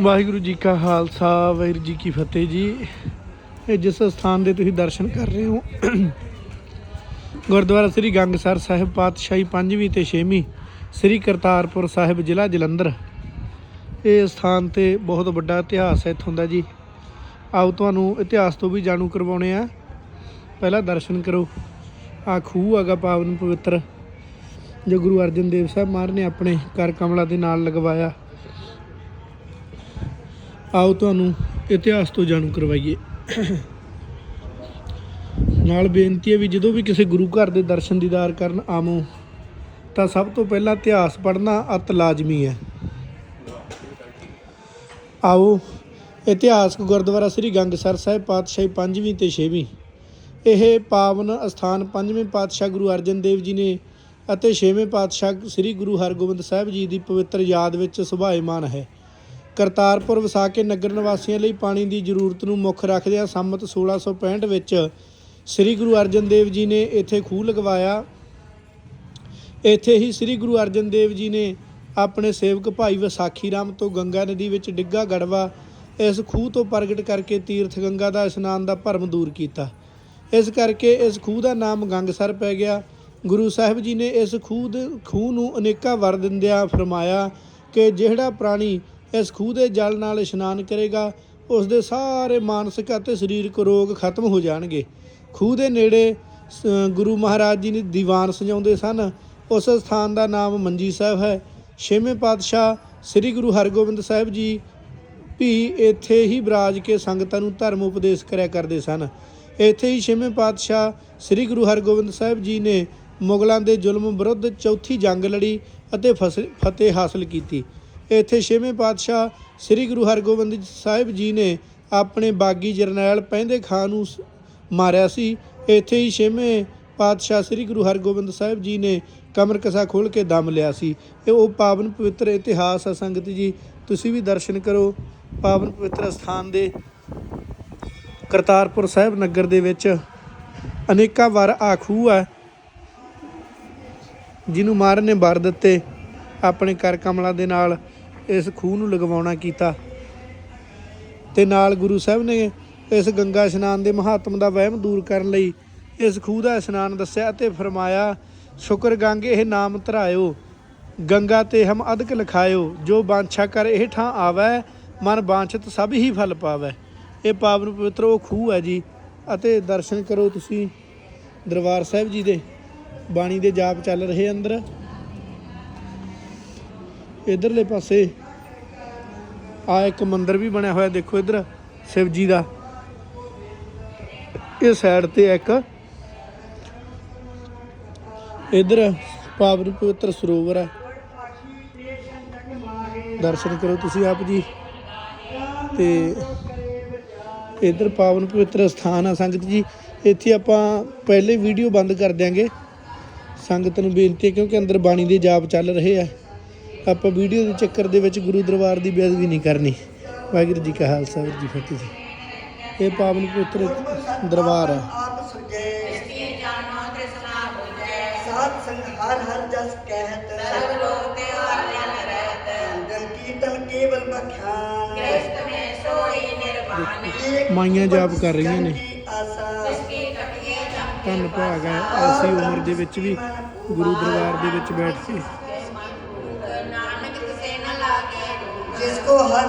ਵਾਹਿਗੁਰੂ ਜੀ ਕਾ ਖਾਲਸਾ, ਵਾਹਿਗੁਰੂ ਜੀ ਕੀ ਫਤਿਹ ਜੀ। ਇਹ ਜਿਸ ਸਥਾਨ ਦੇ ਤੁਸੀਂ ਦਰਸ਼ਨ ਕਰ ਰਹੇ ਹੋ, ਗੁਰਦੁਆਰਾ ਸ੍ਰੀ ਗੰਗਸਰ ਸਾਹਿਬ ਪਾਤਸ਼ਾਹੀ ਪੰਜਵੀਂ ਤੇ ਛੇਵੀਂ ਸ੍ਰੀ ਕਰਤਾਰਪੁਰ ਸਾਹਿਬ ਜ਼ਿਲ੍ਹਾ ਜਲੰਧਰ। ਇਹ ਸਥਾਨ ਤੇ ਬਹੁਤ ਵੱਡਾ ਇਤਿਹਾਸ ਹੈ ਇੱਥੋਂ ਦਾ ਜੀ। ਆਓ ਤੁਹਾਨੂੰ ਇਤਿਹਾਸ ਤੋਂ ਵੀ ਜਾਣੂ ਕਰਵਾਉਣੇ ਆ। ਪਹਿਲਾਂ ਦਰਸ਼ਨ ਕਰੋ। ਆ ਖੂਹ ਹੈਗਾ ਪਾਵਨ ਪਵਿੱਤਰ, ਜੋ ਗੁਰੂ ਅਰਜਨ ਦੇਵ ਸਾਹਿਬ ਮਹਾਰਾਜ ਨੇ ਆਪਣੇ ਕਰ ਕਮਲਾ ਦੇ ਨਾਲ ਲਗਵਾਇਆ। ਆਓ ਤੁਹਾਨੂੰ ਇਤਿਹਾਸ ਤੋਂ ਜਾਣੂ ਕਰਵਾਈਏ। ਨਾਲ ਬੇਨਤੀ ਹੈ ਵੀ ਜਦੋਂ ਵੀ ਕਿਸੇ ਗੁਰੂ ਘਰ ਦੇ ਦਰਸ਼ਨ ਦੀਦਾਰ ਕਰਨ ਆਵੋ, ਤਾਂ ਸਭ ਤੋਂ ਪਹਿਲਾਂ ਇਤਿਹਾਸ ਪੜ੍ਹਨਾ ਅਤ ਲਾਜ਼ਮੀ ਹੈ। ਆਓ, ਇਤਿਹਾਸਕ ਗੁਰਦੁਆਰਾ ਸ੍ਰੀ ਗੰਗਸਰ ਸਾਹਿਬ ਪਾਤਸ਼ਾਹੀ ਪੰਜਵੀਂ ਤੇ ਛੇਵੀਂ। ਇਹ ਪਾਵਨ ਅਸਥਾਨ ਪੰਜਵੇਂ ਪਾਤਸ਼ਾਹ ਗੁਰੂ ਅਰਜਨ ਦੇਵ ਜੀ ਨੇ ਅਤੇ ਛੇਵੇਂ ਪਾਤਸ਼ਾਹ ਸ੍ਰੀ ਗੁਰੂ ਹਰਗੋਬਿੰਦ ਸਾਹਿਬ ਜੀ ਦੀ ਪਵਿੱਤਰ ਯਾਦ ਵਿੱਚ ਸੁਭਾਏਮਾਨ ਹੈ। ਕਰਤਾਰਪੁਰ ਵਸਾ ਕੇ ਨਗਰ ਨਿਵਾਸੀਆਂ ਲਈ ਪਾਣੀ ਦੀ ਜ਼ਰੂਰਤ ਨੂੰ ਮੁੱਖ ਰੱਖਦਿਆਂ ਸੰਮਤ 1665 ਵਿੱਚ ਸ੍ਰੀ ਗੁਰੂ ਅਰਜਨ ਦੇਵ ਜੀ ਨੇ ਇੱਥੇ ਖੂਹ ਲਗਵਾਇਆ। ਇੱਥੇ ਹੀ ਸ੍ਰੀ ਗੁਰੂ ਅਰਜਨ ਦੇਵ ਜੀ ਨੇ ਆਪਣੇ ਸੇਵਕ ਭਾਈ ਵਿਸਾਖੀ ਰਾਮ ਤੋਂ ਗੰਗਾ ਨਦੀ ਵਿੱਚ ਡਿੱਗਾ ਗੜਵਾ ਇਸ ਖੂਹ ਤੋਂ ਪ੍ਰਗਟ ਕਰਕੇ ਤੀਰਥ ਗੰਗਾ ਦਾ ਇਸ਼ਨਾਨ ਦਾ ਭਰਮ ਦੂਰ ਕੀਤਾ। ਇਸ ਕਰਕੇ ਇਸ ਖੂਹ ਦਾ ਨਾਮ ਗੰਗਸਰ ਪੈ ਗਿਆ। ਗੁਰੂ ਸਾਹਿਬ ਜੀ ਨੇ ਇਸ ਖੂਹ ਦੇ ਖੂਹ ਨੂੰ ਅਨੇਕਾਂ ਵਰ ਦਿੰਦਿਆਂ ਫਰਮਾਇਆ ਕਿ ਜਿਹੜਾ ਪ੍ਰਾਣੀ ਇਸ ਖੂਹ ਦੇ ਜਲ ਨਾਲ ਇਸ਼ਨਾਨ ਕਰੇਗਾ ਉਸ ਦੇ ਸਾਰੇ ਮਾਨਸਿਕ ਅਤੇ ਸਰੀਰਕ ਰੋਗ ਖਤਮ ਹੋ ਜਾਣਗੇ। ਖੂਹ ਦੇ ਨੇੜੇ, ਸ- ਗੁਰੂ ਮਹਾਰਾਜ ਜੀ ਨੇ ਦੀਵਾਨ ਸਜਾਉਂਦੇ ਸਨ। ਉਸ ਸਥਾਨ ਦਾ ਨਾਮ ਮੰਜੀ ਸਾਹਿਬ ਹੈ। ਛੇਵੇਂ ਪਾਤਸ਼ਾਹ ਸ੍ਰੀ ਗੁਰੂ ਹਰਗੋਬਿੰਦ ਸਾਹਿਬ ਜੀ ਵੀ ਇੱਥੇ ਹੀ ਬਰਾਜ ਕੇ ਸੰਗਤਾਂ ਨੂੰ ਧਰਮ ਉਪਦੇਸ਼ ਕਰਿਆ ਕਰਦੇ ਸਨ। ਇੱਥੇ ਹੀ ਛੇਵੇਂ ਪਾਤਸ਼ਾਹ ਸ੍ਰੀ ਗੁਰੂ ਹਰਗੋਬਿੰਦ ਸਾਹਿਬ ਜੀ ਨੇ ਮੁਗਲਾਂ ਦੇ ਜ਼ੁਲਮ ਵਿਰੁੱਧ ਚੌਥੀ ਜੰਗ ਲੜੀ ਅਤੇ ਫਸ- ਫਤਿਹ ਹਾਸਲ ਕੀਤੀ। ਇੱਥੇ ਛੇਵੇਂ ਪਾਤਸ਼ਾਹ ਸ੍ਰੀ ਗੁਰੂ ਹਰਗੋਬਿੰਦ ਸਾਹਿਬ ਜੀ ਨੇ ਆਪਣੇ ਬਾਗੀ ਜਰਨੈਲ ਪਹਿੰਦੇ ਖਾਨ ਨੂੰ ਸ- ਮਾਰਿਆ ਸੀ। ਇੱਥੇ ਹੀ ਛੇਵੇਂ ਪਾਤਸ਼ਾਹ ਸ੍ਰੀ ਗੁਰੂ ਹਰਗੋਬਿੰਦ ਸਾਹਿਬ ਜੀ ਨੇ ਕਮਰ ਕਸਾ ਖੋਲ ਕੇ ਦਮ ਲਿਆ ਸੀ। ਇਹ ਉਹ ਪਾਵਨ ਪਵਿੱਤਰ ਇਤਿਹਾਸ ਆ ਸੰਗਤ ਜੀ, ਤੁਸੀਂ ਵੀ ਦਰਸ਼ਨ ਕਰੋ ਪਾਵਨ ਪਵਿੱਤਰ ਸਥਾਨ ਦੇ ਕਰਤਾਰਪੁਰ ਸਾਹਿਬ ਨਗਰ ਦੇ ਵਿੱਚ। ਅਨੇਕਾਂ ਵਾਰ ਆਖੂ ਹੈ, ਜਿਹਨੂੰ ਮਾਰਨ ਨੇ ਵਰ ਦਿੱਤੇ ਆਪਣੇ ਕਰ ਕਮਲਾਂ ਦੇ ਨਾਲ। ਇਸ ਖੂਹ ਨੂੰ ਲਗਵਾਉਣਾ ਕੀਤਾ। ਤੇ ਨਾਲ ਗੁਰੂ ਸਾਹਿਬ ਨੇ ਇਸ ਗੰਗਾ ਇਸ਼ਨਾਨ ਦੇ ਮਹਾਤਮ ਦਾ ਵਹਿਮ ਦੂਰ ਕਰਨ ਲਈ ਇਸ ਖੂਹ ਦਾ ਇਸ਼ਨਾਨ ਦੱਸਿਆ ਅਤੇ ਫਰਮਾਇਆ, ਸ਼ੁਕਰ ਗੰਗ, ਇਹ ਨਾਮ ਧਰਾਇਓ। ਗੰਗਾ ਤੇ ਹਮ ਅਦਕ ਲਖਾਇਓ। ਜੋ ਬਾਂਛਾ ਕਰ ਇਹ ਠਾਂ ਆਵੈ, ਮਨ ਬਾਂਛਤ ਸਭ ਹੀ ਫਲ ਪਾਵੈ। ਇਹ ਪਾਵਨ ਪਵਿੱਤਰ ਉਹ ਖੂਹ ਹੈ ਜੀ। ਅਤੇ ਦਰਸ਼ਨ ਕਰੋ ਤੁਸੀਂ ਦਰਬਾਰ ਸਾਹਿਬ ਜੀ ਦੇ ਬਾਣੀ ਦੇ ਜਾਪ ਚੱਲ ਰਹੇ ਅੰਦਰ। ਇਧਰਲੇ ਪਾਸੇ ਆ ਇੱਕ ਮੰਦਿਰ ਵੀ ਬਣਿਆ ਹੋਇਆ, ਦੇਖੋ ਇਧਰ, ਸ਼ਿਵ ਜੀ ਦਾ। ਇਹ ਸਾਈਡ ਤੇ ਇੱਕ। ਇਧਰ ਪਾਵਨ ਪਵਿੱਤਰ ਸਰੋਵਰ ਹੈ ਦਰਸ਼ਨ ਕਰੋ ਤੁਸੀਂ ਆਪ ਜੀ। ਤੇ ਇਧਰ ਪਾਵਨ ਪਵਿੱਤਰ ਸਥਾਨ ਆ ਸੰਗਤ ਜੀ। ਇੱਥੇ ਆਪਾਂ ਪਹਿਲੇ ਵੀਡੀਓ ਬੰਦ ਕਰ ਦਿਆਂਗੇ। ਸੰਗਤ ਨੂੰ ਬੇਨਤੀ ਹੈ ਕਿਉਂਕਿ ਅੰਦਰ ਬਾਣੀ ਦੇ ਜਾਪ ਚੱਲ ਰਹੇ ਆ। ਆਪਾਂ ਵੀਡੀਓ ਦੇ ਚੱਕਰ ਦੇ ਵਿੱਚ ਗੁਰੂ ਦਰਬਾਰ ਦੀ ਬੇਅਦਬੀ ਨਹੀਂ ਕਰਨੀ। ਵਾਹਿਗੁਰੂ ਜੀ ਕਾ ਖਾਲਸਾ ਵਾਹਿਗੁਰੂ ਜੀ ਫਤਿਹ ਜੀ। ਇਹ ਪਾਵਨ ਪਵਿੱਤਰ ਦਰਬਾਰ ਹੈ ਆਪ ਸੁਜੈ ਸਾਧ ਸੰਗ ਹਰ ਹਰ ਜਸ ਕਹਿਤ। ਜਨ ਕੀਰਤਨ ਕੇਵਲ ਬਖਿਆਨ ਏਕ ਮਾਈਆਂ ਜਾਪ ਕਰ ਰਹੀਆਂ ਨੇ। ਧੰਨ ਭਾਗ ਹੈ ਐਸੀ ਉਮਰ ਦੇ ਵਿੱਚ ਵੀ ਗੁਰੂ ਦਰਬਾਰ ਦੇ ਵਿੱਚ ਬੈਠ ਕੇ ਜਿਸ ਕੋ ਹਰ